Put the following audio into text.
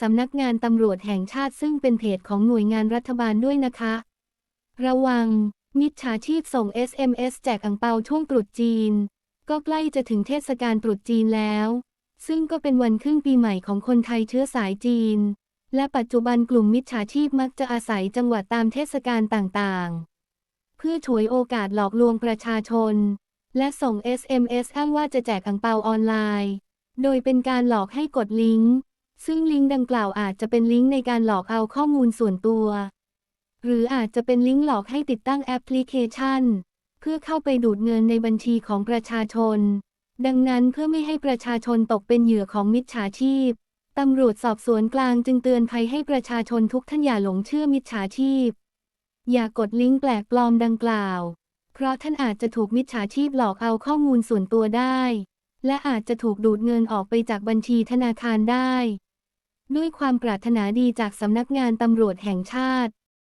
สำนักงานตำรวจแห่งชาติซึ่งเป็นเพจของหน่วยงานรัฐบาลด้วยนะคะ ระวัง มิจฉาชีพส่ง SMS แจกอังเปาช่วงตรุษจีน ก็ใกล้จะถึงเทศกาลตรุษจีนแล้ว ซึ่งก็เป็นวันขึ้นปีใหม่ของคนไทยเชื้อสายจีน และปัจจุบันกลุ่มมิจฉาชีพมักจะอาศัยจังหวัดตามเทศกาลต่างๆ เพื่อฉวยโอกาสหลอกลวงประชาชน และส่ง SMS อ้างว่าจะแจกอังเปาออนไลน์ โดยเป็นการหลอกให้กดลิงก์ ซึ่งลิงก์ดังกล่าวอาจจะเป็นลิงก์ในการหลอกเอาข้อมูลส่วนตัว หรืออาจจะเป็นลิงก์หลอกให้ติดตั้งแอปพลิเคชัน เพื่อเข้าไปดูดเงินในบัญชีของประชาชน ดังนั้นเพื่อไม่ให้ประชาชนตกเป็นเหยื่อของมิจฉาชีพตำรวจสอบสวนกลางจึงเตือนภัยให้ประชาชนทุกท่านอย่าหลงเชื่อมิจฉาชีพ อย่ากดลิงก์แปลกปลอมดังกล่าว เพราะท่านอาจจะถูกมิจฉาชีพหลอกเอาข้อมูลส่วนตัวได้ และอาจจะถูกดูดเงินออกไปจากบัญชีธนาคารได้ ด้วยความปรารถนาดีจากสำนักงานตำรวจแห่งชาติ